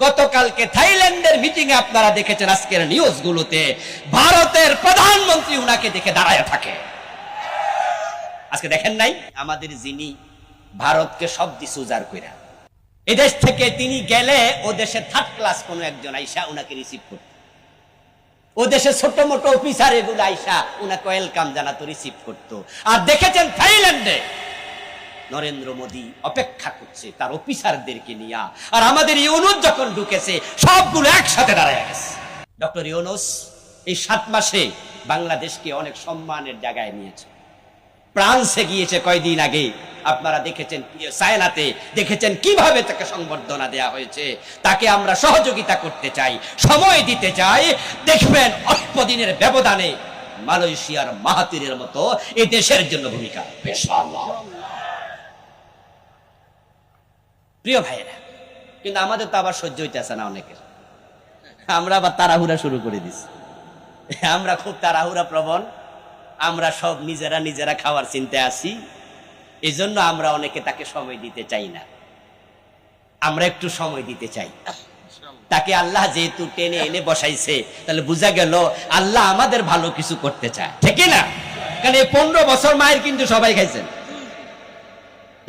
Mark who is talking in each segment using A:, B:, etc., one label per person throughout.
A: গতকালকে থাইল্যান্ডের মিটিং এ আপনারা দেখেছেন আজকের নিউজ গুলোতে ভারতের প্রধানমন্ত্রী উনাকে দেখে দাঁড়ায় থাকে। আজকে দেখেন নাই? আমাদের যিনি ভারতকে সব দিস উজাড় কইরা। এদেশ থেকে তিনি গেলে ও দেশে থার্ড ক্লাস কোন একজন আইসা উনাকে রিসিভ করত। ও দেশে ছোট মোটো অফিসার এগুলো আইসা উনাকে ওয়েলকাম জানাতো রিসিভ করতো। আর দেখেছেন থাইল্যান্ডে নরেন্দ্র মোদী অপেক্ষা করছে তার অফিসারদেরকে নিয়ে। আর আমাদের ইউনুস যখন ঢুকেছে, সবগুলো একসাথে দাঁড়ায় গেছে। ডক্টর ইউনুস এই সাত মাসে বাংলাদেশকে অনেক সম্মানের জায়গায় নিয়েছে। ফ্রান্সে গিয়েছে কয়দিন আগে। আপনারা দেখেছেন সায়নাতে দেখেছেন কীভাবে তাকে সংবর্ধনা দেয়া হয়েছে। তাকে আমরা সহযোগিতা করতে চাই, সময় দিতে চাই। দেখবেন অল্প দিনের ব্যবধানে মালয়েশিয়ার মাহাতিরের মতো এই দেশের জন্য ভূমিকা। বেশ ভালো। প্রিয় ভাইয়েরা, কিন্তু আমাদের তো আবার সহ্য হইতেছে না অনেকের। আমরা আবার তাড়াহুড়া শুরু করে দিছি। আমরা খুব তাড়াহুড়া প্রবণ। আমরা সব নিজেরা নিজেরা খাওয়ার চিন্তায় আছি। এই জন্য আমরা অনেকে তাকে সময় দিতে চাই না। আমরা একটু সময় দিতে চাই। তাকে আল্লাহ যেহেতু টেনে এনে বসাইছে, তাহলে বোঝা গেল আল্লাহ আমাদের ভালো কিছু করতে চায়। ঠিক না? কারণ এই পনেরো বছর মায়ের কিন্তু সবাই খাইছেন।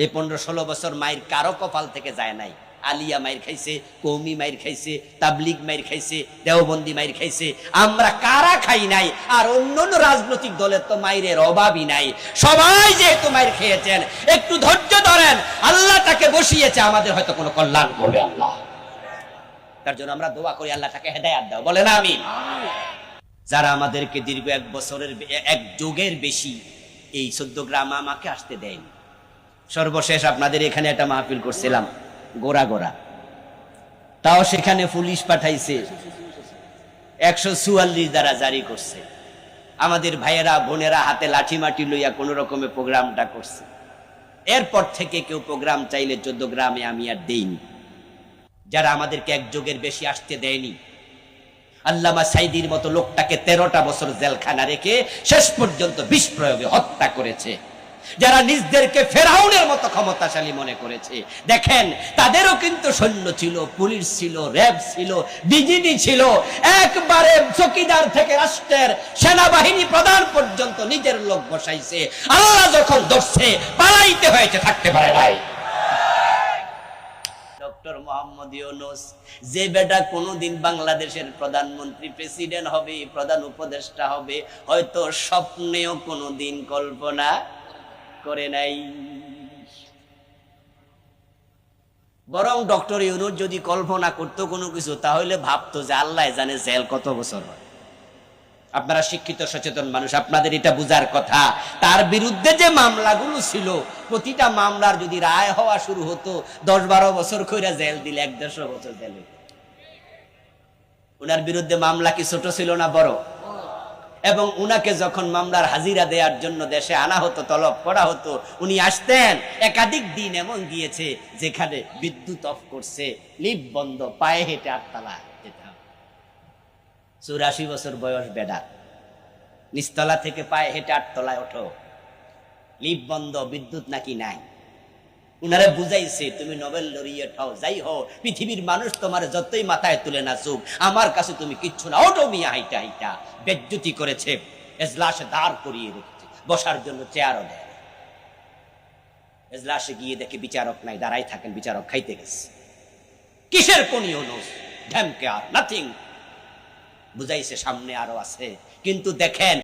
A: এই পনেরো ষোলো বছর মায়ের কারও কপাল থেকে যায় নাই। আলিয়া মায়ের খাইছে, কৌমি মায়ের খাইছে, তাবলিগ মায়ের খাইছে, দেওবন্দি মায়ের খাইছে। আমরা কারা খাই নাই? আর অন্য অন্য রাজনৈতিক দলের তো মায়ের অভাবই নাই। সবাই যেহেতু মায়ের খেয়েছেন, একটু ধৈর্য ধরেন, আল্লাহ তাকে বসিয়েছে, আমাদের হয়তো কোনো কল্যাণ করবে আল্লাহ। তার জন্য আমরা দোয়া করি, আল্লাহ তাকে হেদায়াত দাও। বলে না আমি যারা আমাদেরকে দীর্ঘ এক বছরের, এক যুগের বেশি এই চোদ্দ গ্রাম আমাকে আসতে দেয়নি। সর্বশেষ আপনাদের এখানে একটা মাহফিল করছিলাম গোড়া গোড়া তাও সেখানে পুলিশ পাঠাইছে, একশো চুয়াল্লিশ দ্বারা জারি করছে। আমাদের ভাইয়েরা, বোনেরা হাতে লাঠি মাটি লইয়া কোন রকমে প্রোগ্রামটা করছে। এরপর থেকে কেউ প্রোগ্রাম চাইলে চোদ্দ গ্রামে আমি আর দেইনি। যারা আমাদেরকে এক যুগের বেশি আসতে দেয়নি। আল্লামা সাইদির মতো লোকটাকে তেরোটা বছর জেলখানা রেখে শেষ পর্যন্ত বিষ প্রয়োগে হত্যা করেছে। যারা নিজদেরকে ফেরাউনের মতো ক্ষমতাশালী মনে করেছে। দেখেন, তাদেরও কিন্তু সৈন্য ছিল, পুলিশ ছিল, র্যাব ছিল, বিজিবি ছিল। একবারে চকিদার থেকে রাষ্ট্রের সেনাবাহিনী প্রধান পর্যন্ত নিজের লোক বসাইছে। আল্লাহ যখন ধরছে, পালাইতে হয়েছে, থাকতে পারে নাই। যে বেটা কোনোদিন বাংলাদেশের প্রধানমন্ত্রী, প্রেসিডেন্ট হবে, প্রধান উপদেষ্টা হবে, হয়তো স্বপ্নেও কোনোদিন কল্পনা করে নাই। বরং ডক্টর ইউনুস যদি কল্পনা করতো কোনো কিছু, তাহলে ভাবতো যে আল্লাহ জানে জেল কত বছর হয়। আপনারা শিক্ষিত, সচেতন মানুষ, আপনাদের এটা বুঝার কথা। তার বিরুদ্ধে যে মামলাগুলো ছিল, প্রতিটা মামলার যদি রায় হওয়া শুরু হতো দশ বারো বছর কইরা জেল দিলে, এক দেড়শো বছর জেল। উনার বিরুদ্ধে মামলা কি ছোট ছিল না বড়? এবং উনাকে যখন মামলার হাজিরা দেওয়ার জন্য দেশে আনা হতো, তলব করা হতো, উনি আসতেন একাধিক দিন এমন গিয়েছে যেখানে বিদ্যুৎ অফ করছে, লিফট বন্ধ, পায়ে হেঁটে আটতলা যেতে চুরাশি বছর বয়স বেডা। নিস্তলা থেকে পায়ে হেঁটে আটতলায় ওঠো। লিফট বন্ধ, বিদ্যুৎ নাকি নাই? উনারে বুঝাইছে, তুমি নোবেল লরিয়েট হও, যাই হও পৃথিবীর মানুষ তোমার যতই মাথায় তুলে নাচুক, আমার কাছে তুমি কিচ্ছু না। ওটো মিয়া, হাইটা হাইটা, বেজ্জুতি করেছে, এজলাসে দাঁড় করিয়ে রেখেছে, বসার জন্য চেয়ারও দেয় না। এজলাসে গিয়ে দেখে বিচারক নাই, দাঁড়াই থাকেন, বিচারক খাইতে গেছে। কিসের কোন ইউনুস ঢ্যামকে আর নাথিং বুঝাইছে, সামনে আরও আছে। কিন্তু দেখেন